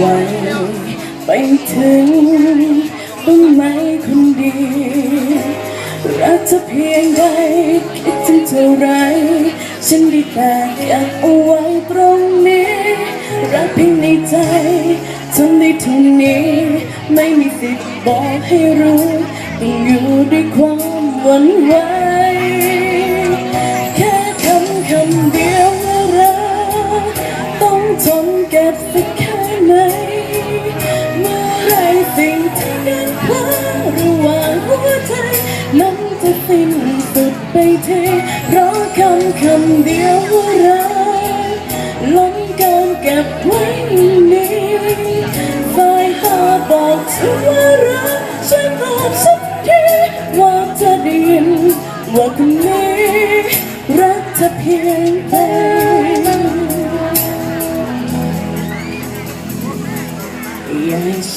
ไหวไปถึงบ้างไหมคนดี รักจะเพียงใดคิดถึงเท่าไร ฉันได้แต่เก็บเอาไว้ตรงนี้ รักเพียงในใจจนได้เท่านี้ ไม่มีสิทธิ์บอกให้รู้ต้องอยู่ด้วยความหวั่นไหว ไหนเมื่อไรสิ่งที่ยังค้าระหว่างหัวใจนั้นจะสิ้นสุดไปทีเพราะคำคำเดียวว่ารักล้นการเก็บไว้นี้สายตาบอกเธอว่ารักช่วยตอบสักทีว่าจะได้ยินว่าคน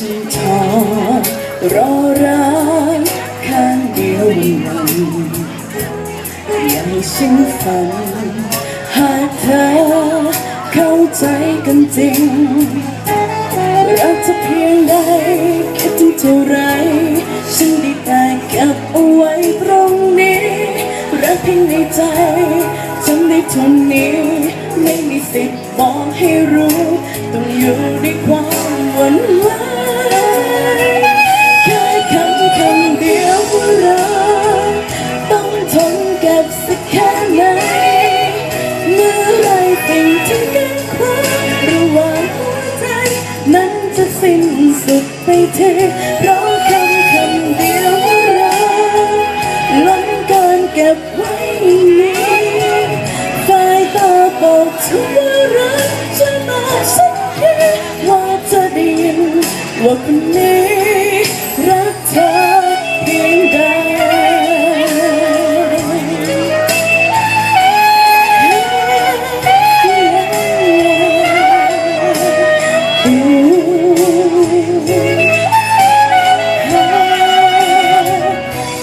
ฉันทอรอรักข้างเดียวมันอย่าให้ฉันฝัน หากเธอเข้าใจกันจริง รักเธอเพียงใดคิดถึงเท่าไร ฉันได้แต่เก็บเอาไว้ตรงนี้ รักเพียงในใจจำได้เท่านี้ ไม่มีสิทธิ์บอกให้รู้ ต้องอยู่ด้วยความ หวั่นไหวแค่คำคำเดียวว่ารักต้องทนกับสักแค่ไหนเมื่อไรสิ่งที่กันคว้าระหว่างหัวใจนั้นจะสิ้นสุดไปทีเพราะคำคำเดียวว่ารักล้นการเก็บไว้ ว่าคนนี้รักเธอเพียงใด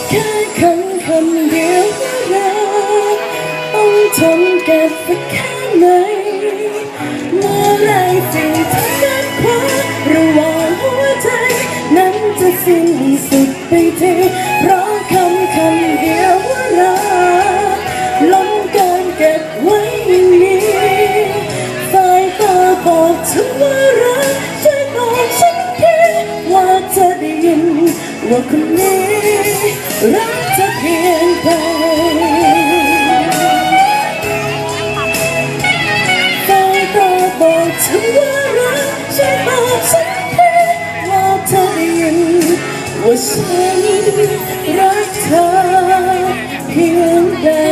แค่คำคำเดียวว่ารักต้องทนก็บสักแค่ไหน สุดไปทีเพราะคำคำเดียวว่ารักล้นการเก็บไว้อย่างนี้สายตาบอกเธอว่ารักช่วยบอกฉันทีว่าจะได้ยินว่าคนนี้รักจะเพียงใด ว่